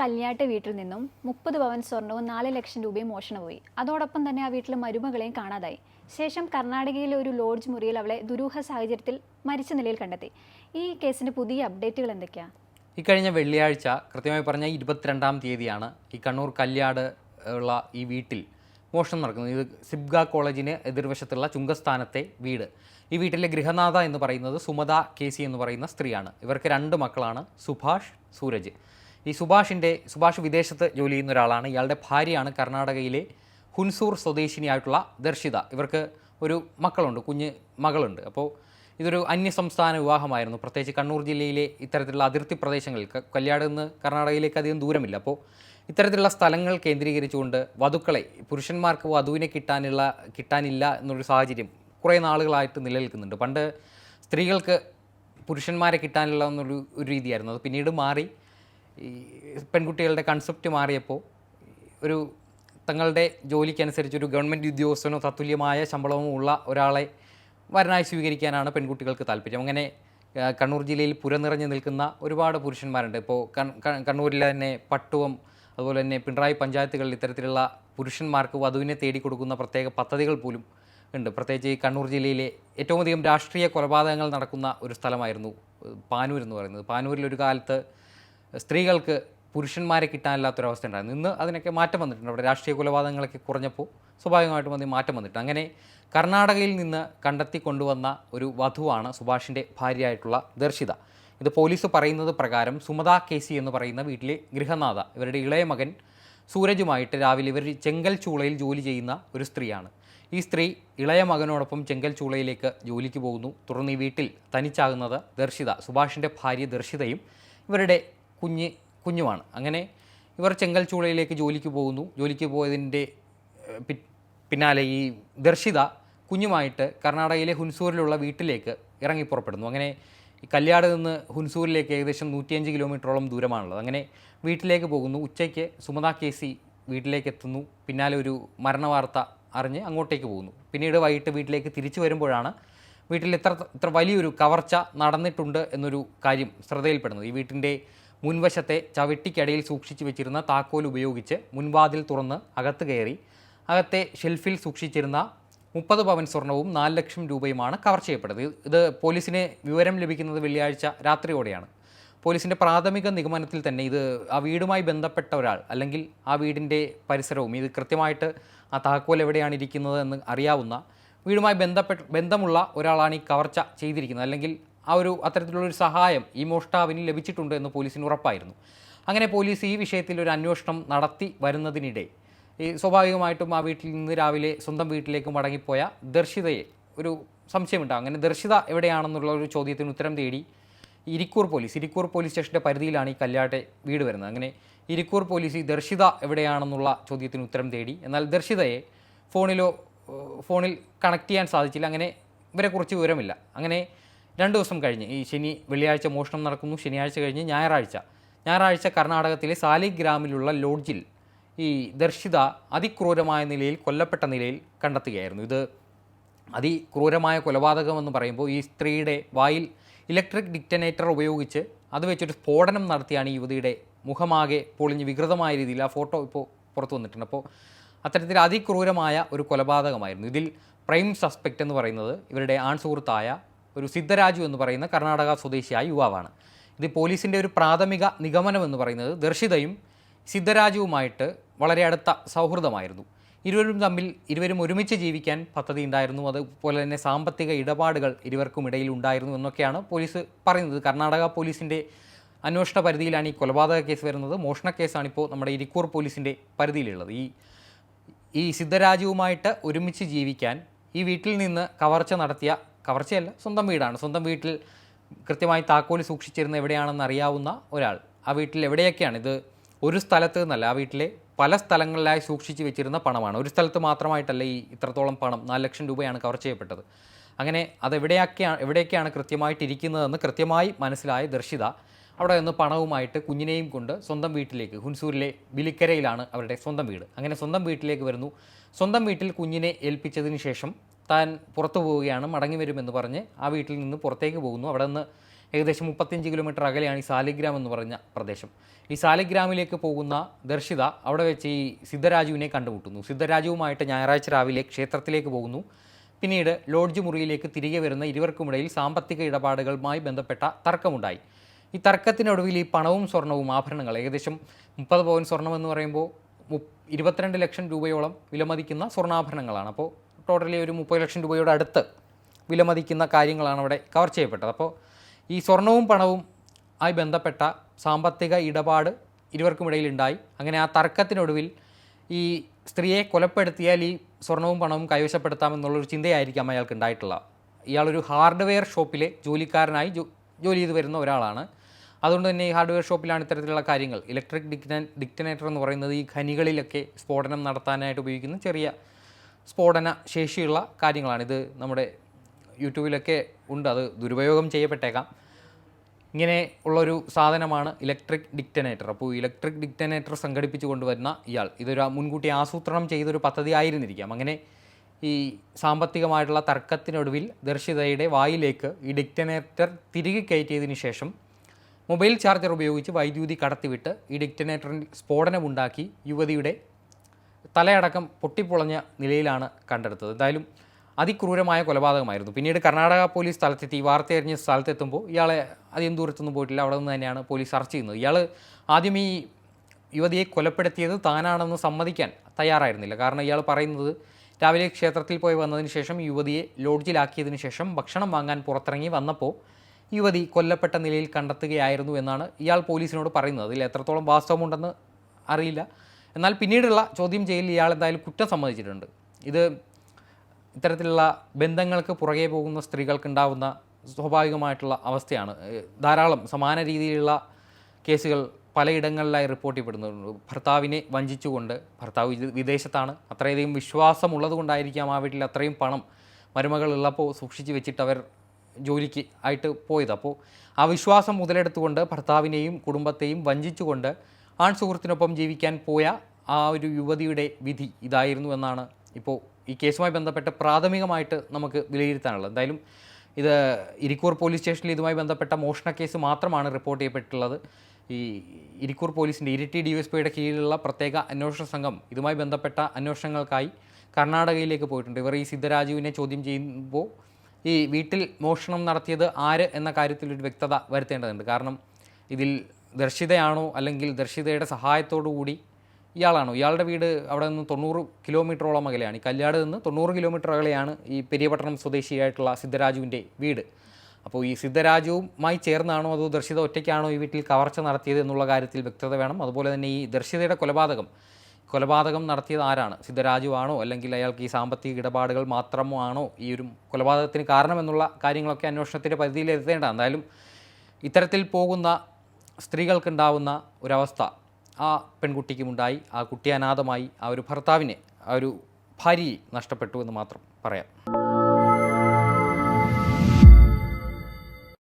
കല്യാട്ട് വീട്ടിൽ നിന്നും മുപ്പത് പവൻ സ്വർണവും നാല് ലക്ഷം രൂപയും മോഷണം പോയി അതോടൊപ്പം തന്നെ ആ വീട്ടിലെ മരുമകളെയും കാണാതായി. ശേഷം കർണാടകയിലെ ഒരു ലോഡ്ജ് മുറിയിൽ അവളെ ദുരൂഹ സാഹചര്യത്തിൽ മരിച്ച നിലയിൽ കണ്ടെത്തി. ഈ കേസിന്റെ പുതിയ അപ്ഡേറ്റുകൾ എന്തൊക്കെയാ? ഇക്കഴിഞ്ഞ വെള്ളിയാഴ്ച കൃത്യമായി പറഞ്ഞാൽ ഇരുപത്തിരണ്ടാം തീയതിയാണ് ഈ കണ്ണൂർ കല്യാട് ഉള്ള ഈ വീട്ടിൽ മോഷണം നടക്കുന്നത്. ഇത് സിബ്ഗ കോളേജിന് എതിർവശത്തുള്ള ചുങ്കസ്ഥാനത്തെ വീട്. ഈ വീട്ടിലെ ഗൃഹനാഥ എന്ന് പറയുന്നത് സുമത കെ സി എന്ന് പറയുന്ന സ്ത്രീയാണ്. ഇവർക്ക് രണ്ട് മക്കളാണ് സുഭാഷ് സൂരജ്. ഈ സുഭാഷിന്റെ സുഭാഷ് വിദേശത്ത് ജോലി ചെയ്യുന്ന ഒരാളാണ്. ഇയാളുടെ ഭാര്യയാണ് കർണാടകയിലെ ഹുൻസൂർ സ്വദേശിനിയായിട്ടുള്ള ദർശിത. ഇവർക്ക് ഒരു മക്കളുണ്ട് കുഞ്ഞ് മകളുണ്ട്. അപ്പോൾ ഇതൊരു അന്യസംസ്ഥാന വിവാഹമായിരുന്നു. പ്രത്യേകിച്ച് കണ്ണൂർ ജില്ലയിലെ ഇത്തരത്തിലുള്ള അതിർത്തി പ്രദേശങ്ങളിൽ കല്യാട് നിന്ന് കർണാടകയിലേക്ക് അധികം ദൂരമില്ല. അപ്പോൾ ഇത്തരത്തിലുള്ള സ്ഥലങ്ങൾ കേന്ദ്രീകരിച്ചുകൊണ്ട് വധുക്കളെ പുരുഷന്മാർക്ക് വധുവിനെ കിട്ടാനുള്ള കിട്ടാനില്ല എന്നൊരു സാഹചര്യം കുറേ നാളുകളായിട്ട് നിലനിൽക്കുന്നുണ്ട്. പണ്ട് സ്ത്രീകൾക്ക് പുരുഷന്മാരെ കിട്ടാനുള്ള എന്നൊരു ഒരു രീതിയായിരുന്നു. അത് പിന്നീട് മാറി. ഈ പെൺകുട്ടികളുടെ കൺസെപ്റ്റ് മാറിയപ്പോൾ ഒരു തങ്ങളുടെ ജോലിക്കനുസരിച്ച് ഒരു ഗവൺമെന്റ് ഉദ്യോഗസ്ഥനോ തത്തുല്യമായ ശമ്പളമോ ഉള്ള ഒരാളെ വരനായി സ്വീകരിക്കാനാണ് പെൺകുട്ടികൾക്ക് താല്പര്യം. അങ്ങനെ കണ്ണൂർ ജില്ലയിൽ പുരനിറഞ്ഞു നിൽക്കുന്ന ഒരുപാട് പുരുഷന്മാരുണ്ട്. ഇപ്പോൾ കണ്ണൂരിലെ തന്നെ പട്ടുവം അതുപോലെ തന്നെ പിണറായി പഞ്ചായത്തുകളിൽ ഇത്തരത്തിലുള്ള പുരുഷന്മാർക്ക് വധുവിനെ തേടിക്കൊടുക്കുന്ന പ്രത്യേക പദ്ധതികൾ പോലും ഉണ്ട്. പ്രത്യേകിച്ച് ഈ കണ്ണൂർ ജില്ലയിലെ ഏറ്റവും അധികം രാഷ്ട്രീയ കൊലപാതകങ്ങൾ നടക്കുന്ന ഒരു സ്ഥലമായിരുന്നു പാനൂർ എന്ന് പറയുന്നത്. പാനൂരിൽ ഒരു കാലത്ത് സ്ത്രീകൾക്ക് പുരുഷന്മാരെ കിട്ടാനില്ലാത്തൊരവസ്ഥ ഉണ്ടായിരുന്നു. ഇന്ന് അതിനൊക്കെ മാറ്റം വന്നിട്ടുണ്ട്. അവിടെ രാഷ്ട്രീയ കൊലപാതകങ്ങളൊക്കെ കുറഞ്ഞപ്പോൾ സ്വാഭാവികമായിട്ടും അതിന് മാറ്റം വന്നിട്ടുണ്ട്. അങ്ങനെ കർണാടകയിൽ നിന്ന് കണ്ടെത്തി കൊണ്ടുവന്ന ഒരു വധുവാണ് സുഭാഷിന്റെ ഭാര്യയായിട്ടുള്ള ദർശിത. ഇത് പോലീസ് പറയുന്നത് പ്രകാരം സുമത കെ സി എന്ന് പറയുന്ന വീട്ടിലെ ഗൃഹനാഥ ഇവരുടെ ഇളയ മകൻ സൂരജുമായിട്ട് രാവിലെ ഇവർ ചെങ്കൽ ചൂളയിൽ ജോലി ചെയ്യുന്ന ഒരു സ്ത്രീയാണ്. ഈ സ്ത്രീ ഇളയ മകനോടൊപ്പം ചെങ്കൽ ചൂളയിലേക്ക് ജോലിക്ക് പോകുന്നു. തുടർന്ന് ഈ വീട്ടിൽ തനിച്ചാകുന്നത് ദർശിത. സുഭാഷിന്റെ ഭാര്യ ദർശിതയും ഇവരുടെ കുഞ്ഞ് കുഞ്ഞുമാണ്. അങ്ങനെ ഇവർ ചെങ്കൽ ചൂളയിലേക്ക് ജോലിക്ക് പോകുന്നു. ജോലിക്ക് പോയതിന്റെ പിന്നാലെ ഈ ദർശിത കുഞ്ഞുമായിട്ട് കർണാടകയിലെ ഹുൻസൂരിലുള്ള വീട്ടിലേക്ക് ഇറങ്ങി പുറപ്പെടുന്നു. അങ്ങനെ ഈ കല്യാട് നിന്ന് ഹുൻസൂരിലേക്ക് ഏകദേശം നൂറ്റിയഞ്ച് കിലോമീറ്ററോളം ദൂരമാണുള്ളത്. അങ്ങനെ വീട്ടിലേക്ക് പോകുന്നു. ഉച്ചയ്ക്ക് സുമത കെ സി വീട്ടിലേക്ക് എത്തുന്നു. പിന്നാലെ ഒരു മരണവാർത്ത അറിഞ്ഞ് അങ്ങോട്ടേക്ക് പോകുന്നു. പിന്നീട് വൈകിട്ട് വീട്ടിലേക്ക് തിരിച്ചു വരുമ്പോഴാണ് വീട്ടിൽ ഇത്ര ഇത്ര വലിയൊരു കവർച്ച നടന്നിട്ടുണ്ട് എന്നൊരു കാര്യം ശ്രദ്ധയിൽപ്പെടുന്നത്. ഈ വീട്ടിന്റെ മുൻവശത്തെ ചവിട്ടിക്കടയിൽ സൂക്ഷിച്ചു വെച്ചിരുന്ന താക്കോൽ ഉപയോഗിച്ച് മുൻവാതിൽ തുറന്ന് അകത്ത് കയറി അകത്തെ ഷെൽഫിൽ സൂക്ഷിച്ചിരുന്ന മുപ്പത് പവൻ സ്വർണവും നാല് ലക്ഷം രൂപയുമാണ് കവർ ചെയ്യപ്പെട്ടത്. ഇത് പോലീസിന് വിവരം ലഭിക്കുന്നത് വെള്ളിയാഴ്ച രാത്രിയോടെയാണ്. പോലീസിന്റെ പ്രാഥമിക നിഗമനത്തിൽ തന്നെ ഇത് ആ വീടുമായി ബന്ധപ്പെട്ട ഒരാൾ അല്ലെങ്കിൽ ആ വീടിന്റെ പരിസരവും ഇത് കൃത്യമായിട്ട് ആ താക്കോൽ എവിടെയാണ് ഇരിക്കുന്നത് എന്ന് അറിയാവുന്ന വീടുമായി ബന്ധപ്പെട്ട് ബന്ധമുള്ള ഒരാളാണ് ഈ കവർച്ച ചെയ്തിരിക്കുന്നത്. അല്ലെങ്കിൽ ആ ഒരു അത്തരത്തിലുള്ളൊരു സഹായം ഈ മോഷ്ടാവിന് ലഭിച്ചിട്ടുണ്ട് എന്ന് പോലീസിന് ഉറപ്പായിരുന്നു. അങ്ങനെ പോലീസ് ഈ വിഷയത്തിൽ ഒരു അന്വേഷണം നടത്തി വരുന്നതിനിടെ ഈ സ്വാഭാവികമായിട്ടും ആ വീട്ടിൽ നിന്ന് രാവിലെ സ്വന്തം വീട്ടിലേക്ക് മടങ്ങിപ്പോയ ദർശിതയെ ഒരു സംശയമുണ്ടാകും അങ്ങനെ ദർശിത എവിടെയാണെന്നുള്ള ഒരു ചോദ്യത്തിന് ഉത്തരം തേടി ഇരിക്കൂർ പോലീസ് ഇരിക്കൂർ പോലീസ് സ്റ്റേഷന്റെ പരിധിയിലാണ് ഈ കല്യാട്ടെ വീട് വരുന്നത്. അങ്ങനെ ഇരിക്കൂർ പോലീസ് ഈ ദർശിത എവിടെയാണെന്നുള്ള ചോദ്യത്തിന് ഉത്തരം തേടി എന്നാൽ ദർശിതയെ ഫോണിലോ ഫോണിൽ കണക്ട് ചെയ്യാൻ സാധിച്ചില്ല. അങ്ങനെ ഇവരെക്കുറിച്ച് വിവരമില്ല. അങ്ങനെ രണ്ട് ദിവസം കഴിഞ്ഞ്. ഈ ശനി വെള്ളിയാഴ്ച മോഷണം നടക്കുന്നു. ശനിയാഴ്ച കഴിഞ്ഞ് ഞായറാഴ്ച. ഞായറാഴ്ച കർണാടകത്തിലെ സാലിഗ്രാമിലുള്ള ലോഡ്ജിൽ ഈ ദർശിത അതിക്രൂരമായ നിലയിൽ കൊല്ലപ്പെട്ട നിലയിൽ കണ്ടെത്തുകയായിരുന്നു. ഇത് അതിക്രൂരമായ കൊലപാതകമെന്ന് പറയുമ്പോൾ ഈ സ്ത്രീയുടെ വായിൽ ഇലക്ട്രിക് ഡിക്റ്റനേറ്റർ ഉപയോഗിച്ച് അത് വെച്ചൊരു സ്ഫോടനം നടത്തിയാണ് ഈ യുവതിയുടെ മുഖമാകെ പൊളിഞ്ഞ് വികൃതമായ രീതിയിൽ. ആ ഫോട്ടോ ഇപ്പോൾ പുറത്തു വന്നിട്ടുണ്ട്. അപ്പോൾ അത്തരത്തിൽ അതിക്രൂരമായ ഒരു കൊലപാതകമായിരുന്നു. ഇതിൽ പ്രൈം സസ്പെക്റ്റ് എന്ന് പറയുന്നത് ഇവരുടെ ആൺ സുഹൃത്തായ ഒരു സിദ്ധരാജു എന്ന് പറയുന്ന കർണാടക സ്വദേശിയായ യുവാവാണ്. ഇത് പോലീസിന്റെ ഒരു പ്രാഥമിക നിഗമനം എന്ന് പറയുന്നത് ദർശിതയും സിദ്ധരാജുവുമായിട്ട് വളരെ അടുത്ത സൗഹൃദമായിരുന്നു. ഇരുവരും തമ്മിൽ ഇരുവരും ഒരുമിച്ച് ജീവിക്കാൻ പദ്ധതി ഉണ്ടായിരുന്നു. അതുപോലെ തന്നെ സാമ്പത്തിക ഇടപാടുകൾ ഇരുവർക്കും ഇടയിൽ ഉണ്ടായിരുന്നു എന്നൊക്കെയാണ് പോലീസ് പറയുന്നത്. കർണാടക പോലീസിന്റെ അന്വേഷണ പരിധിയിലാണ് ഈ കൊലപാതക കേസ് വരുന്നത്. മോഷണ കേസാണ് ഇപ്പോൾ നമ്മുടെ ഇരിക്കൂർ പോലീസിന്റെ പരിധിയിലുള്ളത്. ഈ ഈ സിദ്ധരാജുവുമായിട്ട് ഒരുമിച്ച് ജീവിക്കാൻ ഈ വീട്ടിൽ നിന്ന് കവർച്ച നടത്തിയ കവർച്ചയല്ല സ്വന്തം വീടാണ്. സ്വന്തം വീട്ടിൽ കൃത്യമായി താക്കോൽ സൂക്ഷിച്ചിരുന്ന എവിടെയാണെന്ന് അറിയാവുന്ന ഒരാൾ. ആ വീട്ടിൽ എവിടെയൊക്കെയാണ്? ഇത് ഒരു സ്ഥലത്ത് നിന്നല്ല ആ വീട്ടിലെ പല സ്ഥലങ്ങളിലായി സൂക്ഷിച്ച് വെച്ചിരുന്ന പണമാണ്. ഒരു സ്ഥലത്ത് മാത്രമായിട്ടല്ല ഈ ഇത്രത്തോളം പണം നാല് ലക്ഷം രൂപയാണ് കവർ ചെയ്യപ്പെട്ടത്. അങ്ങനെ അത് എവിടെയൊക്കെയാണ് കൃത്യമായിട്ട് ഇരിക്കുന്നതെന്ന് കൃത്യമായി മനസ്സിലായ ദർശിത അവിടെ നിന്ന് പണവുമായിട്ട് കുഞ്ഞിനെയും കൊണ്ട് സ്വന്തം വീട്ടിലേക്ക് ഹുൻസൂരിലെ ബിലിക്കരയിലാണ് അവരുടെ സ്വന്തം വീട്. അങ്ങനെ സ്വന്തം വീട്ടിലേക്ക് വരുന്നു. സ്വന്തം വീട്ടിൽ കുഞ്ഞിനെ ഏൽപ്പിച്ചതിന് ശേഷം താൻ പുറത്തു പോവുകയാണ് മടങ്ങി വരുമെന്ന് പറഞ്ഞ് ആ വീട്ടിൽ നിന്ന് പുറത്തേക്ക് പോകുന്നു. അവിടെ നിന്ന് ഏകദേശം മുപ്പത്തിയഞ്ച് കിലോമീറ്റർ അകലെയാണ് ഈ സാലിഗ്രാം എന്ന് പറഞ്ഞ പ്രദേശം. ഈ സാലിഗ്രാമിലേക്ക് പോകുന്ന ദർശിത അവിടെ വെച്ച് ഈ സിദ്ധരാജുവിനെ കണ്ടുമുട്ടുന്നു. സിദ്ധരാജുവുമായിട്ട് ഞായറാഴ്ച രാവിലെ ക്ഷേത്രത്തിലേക്ക് പോകുന്നു. പിന്നീട് ലോഡ്ജ് മുറിയിലേക്ക് തിരികെ വരുന്ന ഇരുവർക്കുമിടയിൽ സാമ്പത്തിക ഇടപാടുകളുമായി ബന്ധപ്പെട്ട തർക്കമുണ്ടായി. ഈ തർക്കത്തിനൊടുവിൽ ഈ പണവും സ്വർണവും ആഭരണങ്ങൾ ഏകദേശം മുപ്പത് പവൻ സ്വർണം എന്ന് പറയുമ്പോൾ ഇരുപത്തിരണ്ട് ലക്ഷം രൂപയോളം വിലമതിക്കുന്ന സ്വർണാഭരണങ്ങളാണ്. അപ്പോൾ ടോട്ടലി ഒരു മുപ്പത് ലക്ഷം രൂപയുടെ അടുത്ത് വിലമതിക്കുന്ന കാര്യങ്ങളാണ് അവിടെ കവർ ചെയ്യപ്പെട്ടത്. അപ്പോൾ ഈ സ്വർണവും പണവും ആയി ബന്ധപ്പെട്ട സാമ്പത്തിക ഇടപാട് ഇരുവർക്കുമിടയിൽ ഉണ്ടായി. അങ്ങനെ ആ തർക്കത്തിനൊടുവിൽ ഈ സ്ത്രീയെ കൊലപ്പെടുത്തിയാൽ ഈ സ്വർണവും പണവും കൈവശപ്പെടുത്താമെന്നുള്ളൊരു ചിന്തയായിരിക്കാം അയാൾക്ക് ഉണ്ടായിട്ടുള്ള. ഇയാളൊരു ഹാർഡ്വെയർ ഷോപ്പിലെ ജോലിക്കാരനായി ജോലി ചെയ്ത് വരുന്ന ഒരാളാണ്. അതുകൊണ്ട് തന്നെ ഈ ഹാർഡ്വെയർ ഷോപ്പിലാണ് ഇത്തരത്തിലുള്ള കാര്യങ്ങൾ. ഇലക്ട്രിക് ഡിക്റ്റ ഡിക്റ്റനേറ്റർ എന്ന് പറയുന്നത് ഈ ഖനികളിലൊക്കെ സ്ഫോടനം നടത്താനായിട്ട് ഉപയോഗിക്കുന്ന ചെറിയ സ്ഫോടന ശേഷിയുള്ള കാര്യങ്ങളാണ്. ഇത് നമ്മുടെ യൂട്യൂബിലൊക്കെ ഉണ്ട്. അത് ദുരുപയോഗം ചെയ്യപ്പെട്ടേക്കാം. ഇങ്ങനെ ഉള്ളൊരു സാധനമാണ് ഇലക്ട്രിക് ഡിക്റ്റനേറ്റർ അപ്പോൾ ഇലക്ട്രിക് ഡിക്റ്റനേറ്റർ സംഘടിപ്പിച്ചു കൊണ്ടുവരുന്ന ഇയാൾ. ഇതൊരു മുൻകൂട്ടി ആസൂത്രണം ചെയ്തൊരു പദ്ധതി ആയിരുന്നിരിക്കാം. അങ്ങനെ ഈ സാമ്പത്തികമായിട്ടുള്ള തർക്കത്തിനൊടുവിൽ ദർശിതയുടെ വായിലേക്ക് ഈ ഡിക്റ്റനേറ്റർ തിരികെ കയറ്റിയതിന് ശേഷം മൊബൈൽ ചാർജർ ഉപയോഗിച്ച് വൈദ്യുതി കടത്തിവിട്ട് ഈ ഡിക്റ്റനേറ്ററിൽ സ്ഫോടനമുണ്ടാക്കി യുവതിയുടെ തലയടക്കം പൊട്ടിപ്പൊളഞ്ഞ നിലയിലാണ് കണ്ടെടുത്തത്. എന്തായാലും അതിക്രൂരമായ കൊലപാതകമായിരുന്നു. പിന്നീട് കർണാടക പോലീസ് സ്ഥലത്തെത്തി ഈ വാർത്ത അറിഞ്ഞ സ്ഥലത്തെത്തുമ്പോൾ ഇയാളെ അധികം ദൂരത്തൊന്നും പോയിട്ടില്ല. അവിടെ നിന്ന് തന്നെയാണ് പോലീസ് അറസ്റ്റ് ചെയ്യുന്നത്. ഇയാൾ ആദ്യം ഈ യുവതിയെ കൊലപ്പെടുത്തിയത് താനാണെന്ന് സമ്മതിക്കാൻ തയ്യാറായിരുന്നില്ല. കാരണം ഇയാൾ പറയുന്നത് രാവിലെ ക്ഷേത്രത്തിൽ പോയി വന്നതിന് ശേഷം യുവതിയെ ലോഡ്ജിലാക്കിയതിന് ശേഷം ഭക്ഷണം വാങ്ങാൻ പുറത്തിറങ്ങി വന്നപ്പോൾ യുവതി കൊല്ലപ്പെട്ട നിലയിൽ കണ്ടെത്തുകയായിരുന്നു എന്നാണ് ഇയാൾ പോലീസിനോട് പറയുന്നത്. അതിൽ എത്രത്തോളം വാസ്തവമുണ്ടെന്ന് അറിയില്ല. എന്നാൽ പിന്നീടുള്ള ചോദ്യം ചെയ്യലിൽ ഇയാൾ എന്തായാലും കുറ്റം സമ്മതിച്ചിട്ടുണ്ട്. ഇത് ഇത്തരത്തിലുള്ള ബന്ധങ്ങൾക്ക് പുറകെ പോകുന്ന സ്ത്രീകൾക്കുണ്ടാവുന്ന സ്വാഭാവികമായിട്ടുള്ള അവസ്ഥയാണ്. ധാരാളം സമാന രീതിയിലുള്ള കേസുകൾ പലയിടങ്ങളിലായി റിപ്പോർട്ട് ചെയ്യപ്പെടുന്നുണ്ട്. ഭർത്താവിനെ വഞ്ചിച്ചുകൊണ്ട് ഭർത്താവ് വിദേശത്താണ്. അത്രയധികം വിശ്വാസമുള്ളത് കൊണ്ടായിരിക്കാം ആ വീട്ടിൽ അത്രയും പണം മരുമകൾ ഉള്ളപ്പോൾ സൂക്ഷിച്ച് വെച്ചിട്ട് അവർ ജോലിക്ക് ആയിട്ട് പോയത്. അപ്പോൾ ആ വിശ്വാസം മുതലെടുത്തുകൊണ്ട് ഭർത്താവിനെയും കുടുംബത്തെയും വഞ്ചിച്ചുകൊണ്ട് ആൺ സുഹൃത്തിനൊപ്പം ജീവിക്കാൻ പോയ ആ ഒരു യുവതിയുടെ വിധി ഇതായിരുന്നു എന്നാണ് ഇപ്പോൾ ഈ കേസുമായി ബന്ധപ്പെട്ട് പ്രാഥമികമായിട്ട് നമുക്ക് വിലയിരുത്താനുള്ളത്. എന്തായാലും ഇത് ഇരിക്കൂർ പോലീസ് സ്റ്റേഷനിൽ ഇതുമായി ബന്ധപ്പെട്ട മോഷണ കേസ് മാത്രമാണ് റിപ്പോർട്ട് ചെയ്യപ്പെട്ടിട്ടുള്ളത്. ഈ ഇരിക്കൂർ പോലീസിന്റെ ഇരിട്ടി ഡി എസ് പിയുടെ കീഴിലുള്ള പ്രത്യേക അന്വേഷണ സംഘം ഇതുമായി ബന്ധപ്പെട്ട അന്വേഷണങ്ങൾക്കായി കർണാടകയിലേക്ക് പോയിട്ടുണ്ട്. ഇവർ ഈ സിദ്ധരാജുവിനെ ചോദ്യം ചെയ്യുമ്പോൾ ഈ വീട്ടിൽ മോഷണം നടത്തിയത് ആര് എന്ന കാര്യത്തിൽ ഒരു വ്യക്തത വരുത്തേണ്ടതുണ്ട്. കാരണം ഇതിൽ ദർശിതയാണോ അല്ലെങ്കിൽ ദർശിതയുടെ സഹായത്തോടു കൂടി ഇയാളാണോ? ഇയാളുടെ വീട് അവിടെ നിന്ന് തൊണ്ണൂറ് കിലോമീറ്ററോളം അകലെയാണ്. ഈ കല്യാട് നിന്ന് തൊണ്ണൂറ് കിലോമീറ്റർ അകലെയാണ് ഈ പെരിയപട്ടണം സ്വദേശിയായിട്ടുള്ള സിദ്ധരാജുവിന്റെ വീട്. അപ്പോൾ ഈ സിദ്ധരാജുവുമായി ചേർന്നാണോ അതോ ദർശിത ഒറ്റയ്ക്കാണോ ഈ വീട്ടിൽ കവർച്ച നടത്തിയത് എന്നുള്ള കാര്യത്തിൽ വ്യക്തത വേണം. അതുപോലെ തന്നെ ഈ ദർശിതയുടെ കൊലപാതകം കൊലപാതകം നടത്തിയത് ആരാണ്? സിദ്ധരാജു ആണോ അല്ലെങ്കിൽ അയാൾക്ക് ഈ സാമ്പത്തിക ഇടപാടുകൾ മാത്രമോ ആണോ ഈ ഒരു കൊലപാതകത്തിന് കാരണമെന്നുള്ള കാര്യങ്ങളൊക്കെ അന്വേഷണത്തിന്റെ പരിധിയിൽ എത്തേണ്ട എന്തായാലും ഇത്തരത്തിൽ പോകുന്ന സ്ത്രീകൾക്കുണ്ടാവുന്ന ഒരവസ്ഥ ആ പെൺകുട്ടിക്കുമുണ്ടായി ആ കുട്ടി അനാഥമായി ആ ഒരു ഭർത്താവിനെ ആ ഒരു ഭാര്യയെ നഷ്ടപ്പെട്ടു എന്ന് മാത്രം പറയാം.